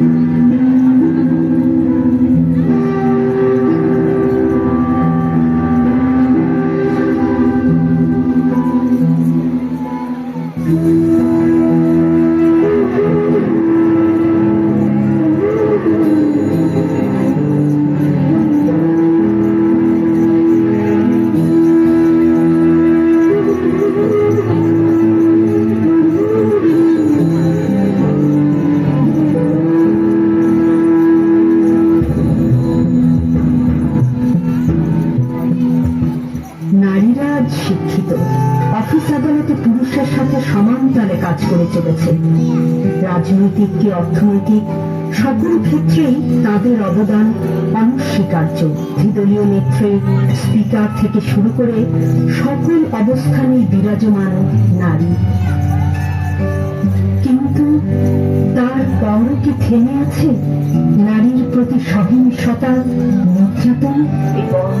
নারীরা শিক্ষিত। অফিস আদালতে পুরুষের সাথে সমান কাজ করে চলেছে। রাজনৈতিক কি অর্থনৈতিক, সকল ক্ষেত্রেই তাদের অবদান অনস্বীকার্য। দলীয় নেত্রী স্পিকার থেকে শুরু করে সকল অবস্থানেই বিরাজমান নারী। কিন্তু তার পরও কি থেমে আছে? নারীর প্রতি সহিংসতা, নির্যাতন? এবং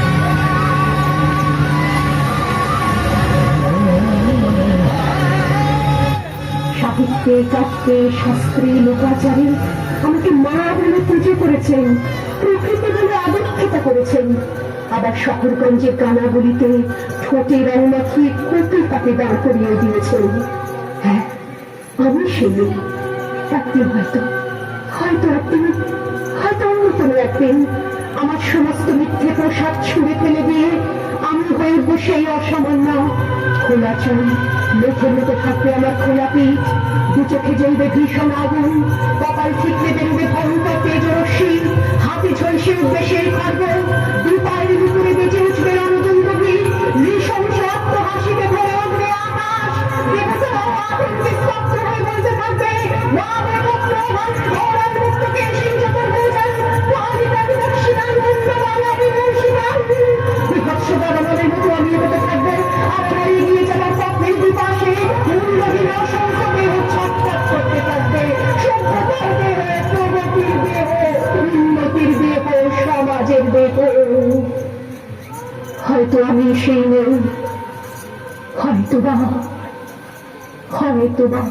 সাহিত্যে কাটতে শাস্ত্রে, লোকাচারে আমাকে মা বলে পুজো করেছেন, প্রকৃতি বলে আদক্ষিতা করেছেন। আবার শহরগঞ্জের গানাগুলিতে ঠোঁটে রং মাখিয়ে কপি পাতে দাঁড় করিয়ে দিয়েছেন। হ্যাঁ আমি সেই তাকে হয়তো। হয়তো একদিন, হয়তো অন্য একদিন আমার সমস্ত মিথ্যে প্রসাদ ছুঁড়ে ফেলে দিয়ে আমি হয়ে উঠবো সেই অসামান্য খোলা চুল লোকের মতো থাকবে আমার খোলা পিঠ, দু চোখে জ্বলবে ভীষণ আগুন, কপাল ঠিকলে বেরোবে ভয়ঙ্কর তেজরশ্মি, হাতে ঝলসে উঠবে সেই খর্ব হয়তো আমি সেই নেই হয়তো বা হয়তো বা